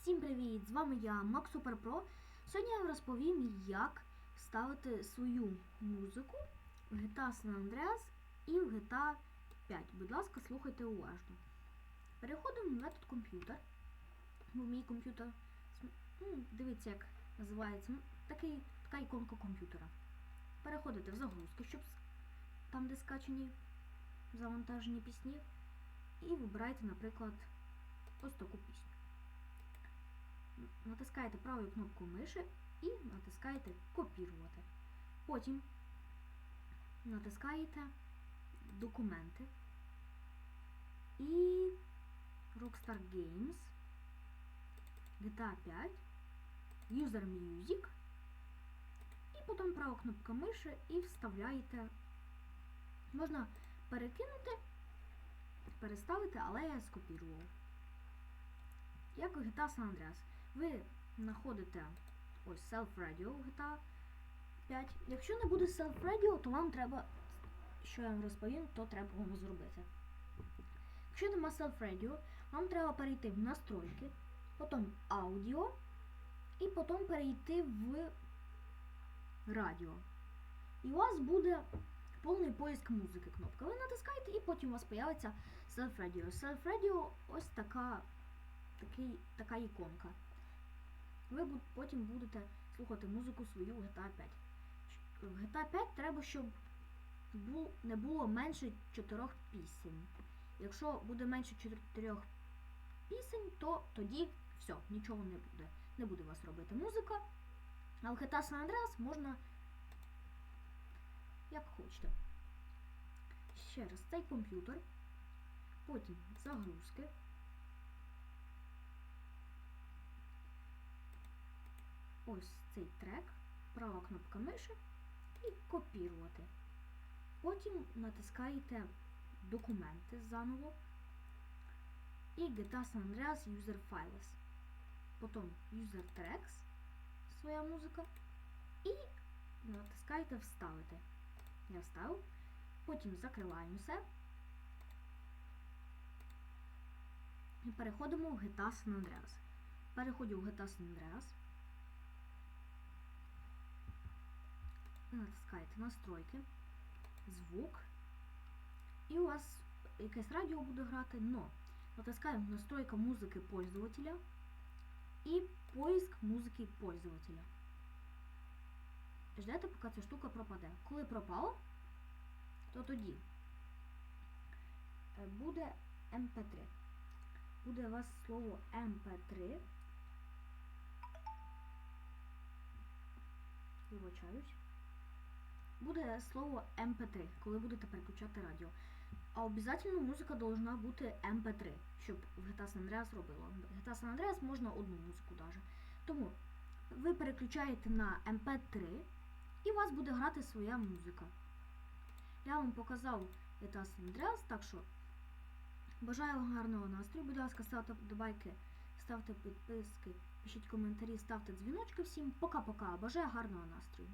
Всім привіт! З вами я, Макс Супер Про. Сьогодні я вам розповім, як ставити свою музику в GTA San Andreas і в GTA 5. Будь ласка, слухайте уважно. Переходимо в метод комп'ютер. В мій комп'ютер. Ну, Дивіться, як називається. Ну, Такий, така іконка комп'ютера. Переходите в загрузки, щоб там, де скачані завантажені пісні. І вибирайте, наприклад, ось таку пісню. Натискаєте правою кнопкою миші і натискаєте копірувати. Потім натискаєте документи і Rockstar Games, GTA 5, User Music. І потім права кнопка миші і вставляєте. Можна перекинути, переставити, але я скопірував. Як GTA San Andreas. Ви знаходите ось Self Radio GTA 5. Якщо не буде Self Radio, то вам треба, що я вам розповім, то треба вам зробити. Якщо нема Self Radio, вам треба перейти в настройки, потім аудіо і потім перейти в радіо. І у вас буде повний поиск музики кнопка. Ви натискаєте і потім у вас з'явиться Self Radio. Self Radio ось така, такий, така іконка. Ви потім будете слухати музику свою в GTA 5. Щ- В GTA 5 треба, щоб не було менше 4 пісень. Якщо буде менше 4 пісень, то тоді все, нічого не буде. Не буде у вас робити музика. А в GTA San Andreas можна як хочете. Ще раз, цей комп'ютер, потім загрузки. Ось цей трек, права кнопка миші і копірувати. Потім натискаєте документи заново і GTA San Andreas User Files. Потім User Tracks, своя музика. І натискаєте Вставити. Я вставив. Потім закриваємо все. І переходимо в GTA San Andreas. Переходжу в GTA San Andreas. Натискаєте настройки, звук, і у вас якесь радіо буде грати, но натискаємо настройка музики пользователя і поиск музики пользователя. Ждете, поки ця штука пропаде. Коли пропало, то тоді е, буде MP3. Буде у вас слово MP3. Вибачаюсь буде слово MP3, коли будете переключати радіо. А обов'язково музика должна бути MP3, щоб в GTA San Andreas робило. В GTA San Andreas можна одну музику даже. Тому ви переключаєте на MP3 і у вас буде грати своя музика. Я вам показав GTA San Andreas, так що бажаю вам гарного настрою. Будь ласка, ставте вподобайки, ставте підписки, пишіть коментарі, ставте дзвіночки всім. Пока-пока. Бажаю гарного настрою.